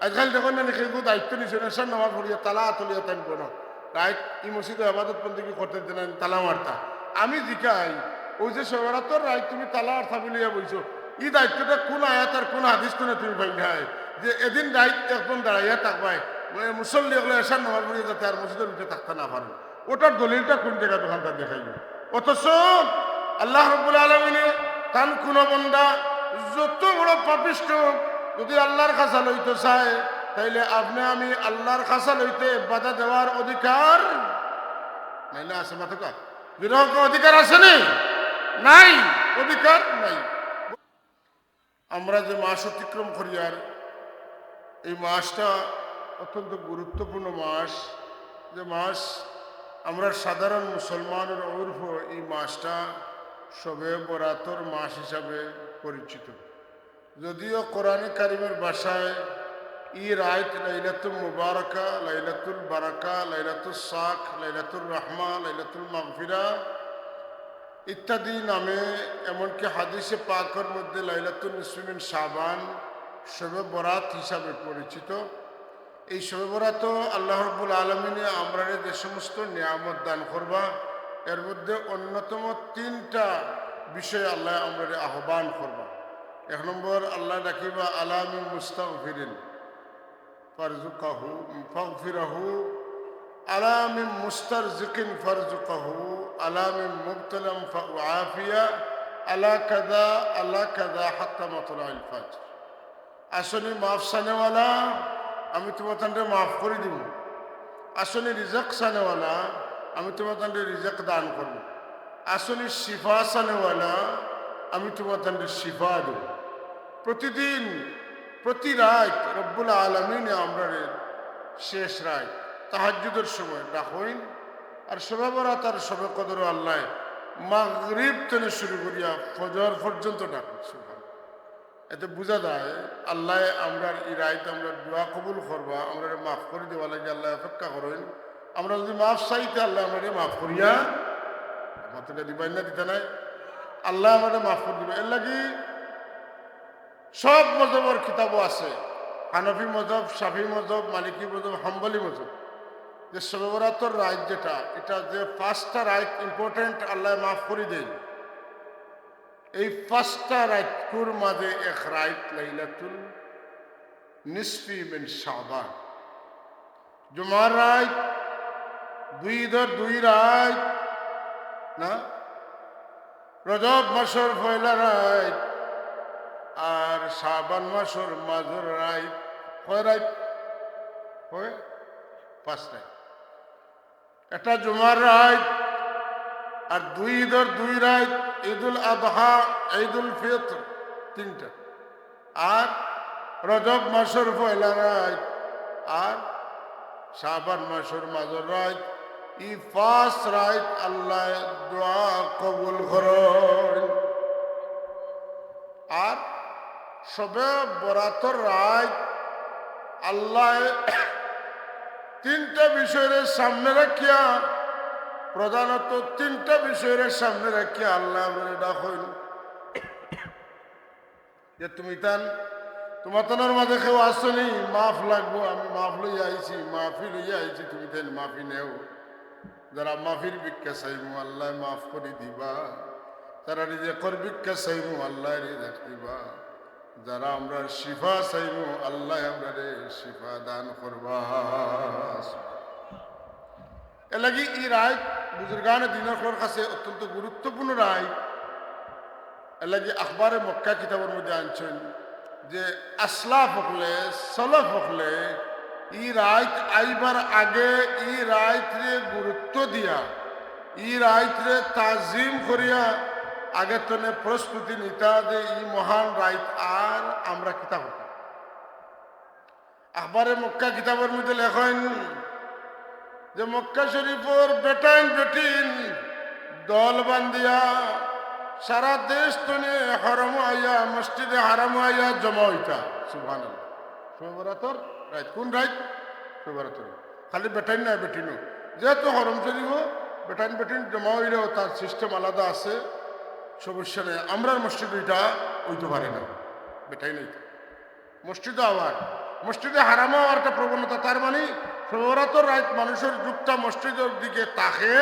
আজকাল দেখুন না কেউ দায়িত্ব নিছে নেশার নামাজ পড়িয়া তালা তলিয়া থাকব না রাইট ই মসজিদে আবাদত বন্দী করতে দেন তালা মারতা আমি জিকাই ওই যে সবেরাতর রাইট তুমি তালা আর থামিলিয়া বলছো এই দায়িত্বটা কোন আয়াত আর কোন হাদিস কোনে তুমি ভাই যে এদিন রাইট একদম দাঁড়াইয়া থাকবাই মুসল্লি হলে এসার নামাজ পড়িয়ে যাতে আর মসজিদের উঠে থাকতে না পারেন ওটার দলিলটা কোন জায়গা দোকানটা দেখাইবে অথচ আল্লাহ রব্বুল আলমিনে তান কোন বন্দা যত বড় পাপিষ্ট যদি আল্লাহর খাসা লইতে চায়, তাইলে আপনি আমি আল্লাহর খাসা লইতে বাধা দেওয়ার অধিকার নাই আছে মাথা বিরহ অধিকার আছে নাই, অধিকার নাই। আমরা যে মাস অতিক্রম করি আর এই মাসটা অত্যন্ত গুরুত্বপূর্ণ মাস। যে মাস আমরা সাধারণ মুসলমানের ঔর্ফ এই মাসটা সবে বরাতর মাস হিসাবে পরিচিত। যদিও কোরআনে কারিমের ভাষায় ই রায়ত লাইলাতুল মুবারকা, লাইলাতুল বারাকা লাইলাতুল শাক লাইলাতুল রহমা, লাইলাতুল মাগফিরা ইত্যাদি নামে এমনকি হাদিসে পাকের মধ্যে লাইলাতুল নিসমিন সাবান শবে বরাত হিসাবে পরিচিত। এই শবে বরাত আল্লাহ রব্বুল আলমিনে আমরা যে সমস্ত নিয়ামত দান করবা, এর মধ্যে অন্যতম তিনটা বিষয় আল্লাহ আমরা আহ্বান করবা। এক নম্বর, আল্লাহ ডাকিবা আলামি মুস্তাগফিরিন ফারজুকাহু ফাগফিরাহু আলামি মুস্তারজিকিন ফারজুকাহু আলামি মুবতলাম ফাআফিয়া আলা কাদা আলা কাদা হাত্তা মাতলাল ফাজর. আসলে মাফ সানেওয়ালা, আমি তোমার তান্ডে মাফ করে দিব। আসলে রিজক সানেওয়ালা, আমি তোমার তান্ডে রিজক দান করব। আসলে শিফা সানেওয়ালা, আমি তোমার তান্ডে শিফা দেব। প্রতিদিন, প্রতি রাত রব্বুল আলমিনে আমরা শেষ রাত তাহাজুদের সময় ডাকইন আর বরাত আর সবে কদর আল্লাহ মাগরিব থেকে শুরু করিয়া ফজর পর্যন্ত ডাকুন এতে বোঝা যায়, আল্লাহ আমরা এই রায়ত আমরা দোয়া কবুল করবা, আমরা মাফ করে দেওয়া লাগে, আল্লাহ অপেক্ষা করেন। আমরা যদি মাফ চাইতে আল্লাহ আমরা মাফ করিয়া মাত্রটা দিবাই না দিতে নাই। আল্লাহ আমাদের মাফ করে দিবে এর লাগি সব মজহবর কিতাবও আছে। হানফি মজহব সাফি মজহব, মালিকি মজহব, হাম্বলি মজহব। যে সবেবরাতর রায় যেটা, এটা যে পাঁচটা রায় ইম্পর্টেন্ট আল্লাহ মাফ করে দেয় এই পাঁচটা রাইতকুর মাঝে এক রাইত লাইলাতুল নিসফি বিন শাবান। জুমার রাইত দুই ধর দুই রাইত না? রজব মাসর পয়লা রাইত আর শাবান মাসর মাজর রাইত কয় রাইত হয় পাঁচ রাইত এটা জুমার রাইত আর দুই ঈদর দুই রাত ঈদুল আদহা, ঈদুল ফিতর, তিনটা। আর রজব মাসের পয়লা রাত আর শাবান মাসের মাজর রাত ই পাঁচ রাত আল্লাহ দোয়া কবুল করেন। আর সবে বরাতর রাত আল্লাহ তিনটা বিষয়ের সামনে রাখিয়া, প্রধানত তিনটা বিষয়ের সামনে রাখি আল্লাহ বলে ডাকইন যে তুমি তান, তোমার তানোর মাঝে কেউ আসনি মাফ লাগবো, আমি মাফ লইয়া আইছি, মাফি লইয়া আইছি, তুমি তাই মাফি নেও। যারা মাফির ভিক্ষা চাইমু, আল্লাহ মাফ করে দিবা। যারা রিজেকর ভিক্ষা চাইমু, আল্লাহ রিজেক দিবা। যারা আমরা শিফা চাইমু আল্লাহ আমরা রে শিফা দান করবা। এই রায় বুজুর্গান দিনের কাছে অত্যন্ত গুরুত্বপূর্ণ রায় এলাকি আখবারে মক্কা কিতাবের মধ্যে আনছেন যে আসলাফ হকলে সলফ হকলে ই রায়ত আইবার আগে ই রায়তরে গুরুত্ব দিয়া, ই রায়তরে তাজিম করিয়া আগে তনে প্রস্তুতি নিতা যে ই মহান রায়ত আর আমরা কিতাব আখবারে মক্কা কিতাবের মধ্যে লেখেন যে মক্কা শরীফর বেটাইন বেটিন দল বান্দিয়া সারা দেশ তনে হরম আইয়া, মসজিদে হারাম আইয়া জমা হইতা। সুভান রাইত কোন রাইত? শুভরাতর খালি বেটাইন না বেটিনও। যেহেতু হরম শরীফ বেটাইন বেটিন জমা হইলেও তার সিস্টেম আলাদা আছে। সমস্যা নেই। আমরার মসজিদ ওইটা ওইতে পারে না। বেটাই নেই মসজিদও আবার। মসজিদে হারামও একটা প্রবণতা। তার মানে সবরাতর রাত মানুষের যুগটা মসজিদের দিকে তাকে,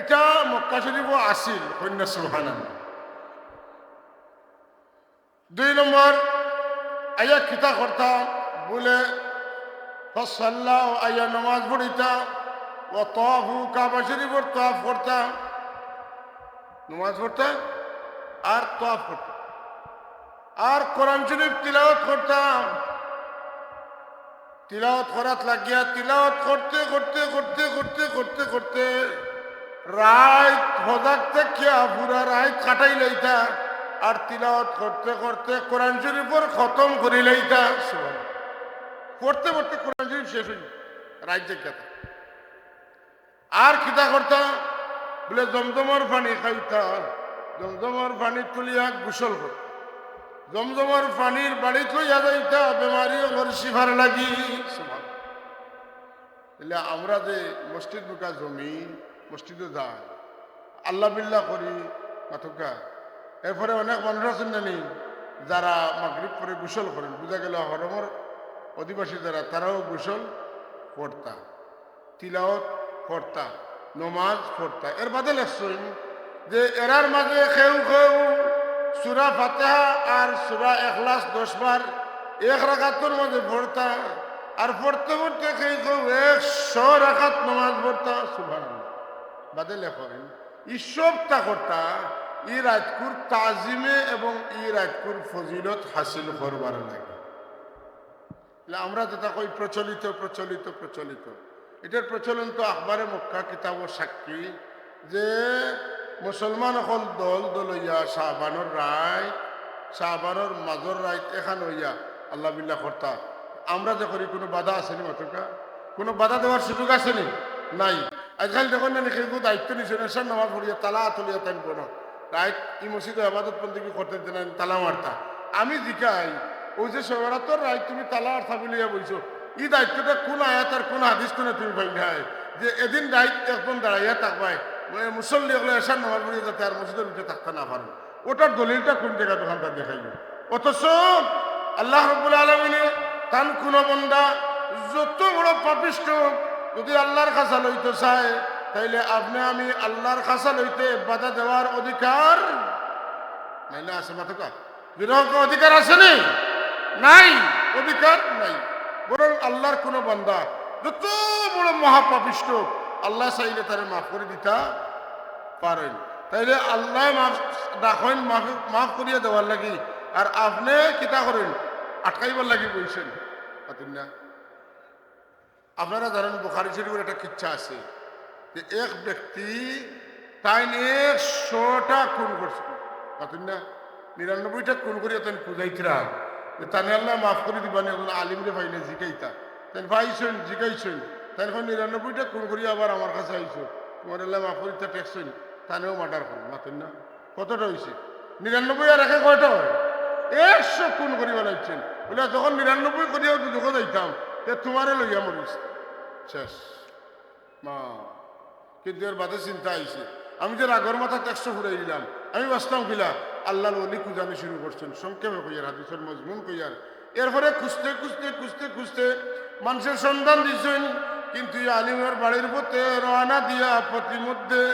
এটা মক্কা শরীফও আসিল কন্যা সুহানান দুই নম্বর, আয়া খিতা করতাম, বলে, ফসাল্লাহ আয়া নমাজ পড়িতাম, ও তফু কাবা শরীফর তফ করতাম। নমাজ পড়তাম আর তফ করতাম আর কোরআন শরীফ তিলাওয়াত করতাম। তিলাওয়াত করাত লাগিয়া তিলাওয়াত করতে করতে করতে করতে করতে করতে রাত হজাক থেকে পুরা রাত কাটাই আর তিলাওয়াত করতে করতে কোরআন শরীফর খতম করে লইতা। করতে পড়তে কোরআন শরীফ শেষ হইল, রাত জায়গাতে আর কিতা করতাম বলে জমজমর পানি খাইতা। জমজমর পানি তুলিয়া গোসল করতাম জমজমর পানির বাড়ি লইয়া যাইতা বেমারি ওর শিফার লাগি। তাহলে আমরা যে মসজিদ ঢুকা জমি, মসজিদে যাই, আল্লাহ বিল্লাহ করি মাথুকা এরপরে অনেক মানুষ আছেন জানি, যারা মাগরিব পরে গোসল করেন। বুঝা গেল হরমর অধিবাসী যারা, তারাও গোসল পড়তা তিলাওত পড়তা নমাজ পড়তা এর বাদে লেখছেন যে এরার মাঝে খেউ খেউ সুরা ফাতেহা আর সুরা দশ বার এক রাখাতর মাঝে পড়তা আর পড়তে পড়তে খেউ খেউ একশো রাখাত নমাজ পড়তা সুভান বাদে লেখেন ইসবটা করতা, ই রাজকুর তাজিমে এবং ই রাজকুর ফজিলত হাসিল করবার লাগে। আমরা যেটা কই, প্রচলিত প্রচলিত প্রচলিত। এটার প্রচলন তো আখবারে মক্কা কিতাব সাক্ষী যে মুসলমান অকল দল দল হইয়া শাহবানোর রায় শাহবানোর মাজর রায় এখান হইয়া আল্লাহ বিল্লাহ কর্তা আমরা যে করি, কোনো বাধা আসেনি মাতকা? কোনো বাধা দেওয়ার সুযোগ আসেনি নাই। আজকাল দেখুন না কেউ দায়িত্ব নিছে নেশার নামাজ পড়িয়া তালা তুলিয়া তাই কোনো রাইট ই মসজিদে আবাদত বন্দী করতে দেন তালা মারতা। আমি জিকাই, ওই যে সবরাতর রায়, তুমি তালা আর থামিলিয়া বইছো ই দায়িত্বটা কোন আয়াত আর কোন হাদিস কোনে তুমি নাই? যে এদিন দায়িত্ব একদম দাঁড়াইয়া থাকবাই। মানে মুসল্লি এগুলো এসার নামাজ পড়িয়ে যাতে আর মসজিদের উঠে থাকতে না পারো। ওটার দলিলটা কোন জায়গা দোকানটা দেখাইল? অথচ আল্লাহ রব্বুল আলমিনে তান কোন বন্দা যত বড় পাপিষ্ট যদি আল্লাহর কাছা লইতে চায়, তাইলে আপনি আমি আল্লাহর কাছা লইতে বাধা দেওয়ার অধিকার নাই আছে মাথা বিরহ অধিকার আসেনি নাই, অধিকার নাই। বরং আল্লাহর কোন বান্দা যত বড় মহাপাপিষ্ট, আল্লাহ চাইলে তারে মাফ করে দিতা পারেন। তাইলে আল্লাহ মাফ ডাকেন মাফ করিয়া দেওয়ার লাগি। আর আপনি কিতা করেন? আটকাইবার লাগি বলছেন পাতেন না। আপনারা জানেন, বুখারি শরীফের একটা কিচ্ছা আছে যে এক ব্যক্তি তাই একশোটা খুন করছে। পাতেন না? নিরানব্বইটা খুন করিয়া তাই পূজাইতরা যে তানে আল্লাহ মাফ করে দিবা না এখন আলিমরে পাইলে জিকাইতা তাই পাইছেন জিকাইছেন তাই এখন নিরানব্বইটা খুন করিয়া আবার আমার কাছে আইছো তোমার আল্লাহ মাফ করিতে টেকছেন তানেও মার্ডার করুন মাতেন না। কতটা হয়েছে নিরানব্বই আর একে কয়টা হয় একশো খুন করিবা লাগছেন বলে যখন নিরানব্বই করিয়াও দুঃখ যাইতাম তে তোমারে লইয়া মরিস শেষ। মা, কিন্তু এর বাদে চিন্তা আইছে আমি যে রাগর মাথা একশো ফুরাই দিলাম, আমি বাঁচতাম কিলা? আল্লাহ অলি খুঁজানি শুরু করছেন। সংক্ষেপে কইয়ার, হাদিসের মজমুন কইয়ার। এরপরে খুঁজতে খুঁজতে খুঁজতে খুঁজতে মানুষের সন্ধান দিছেন কিন্তু আলিমের বাড়ির পথে রওনা দিয়া প্রতিমধ্যে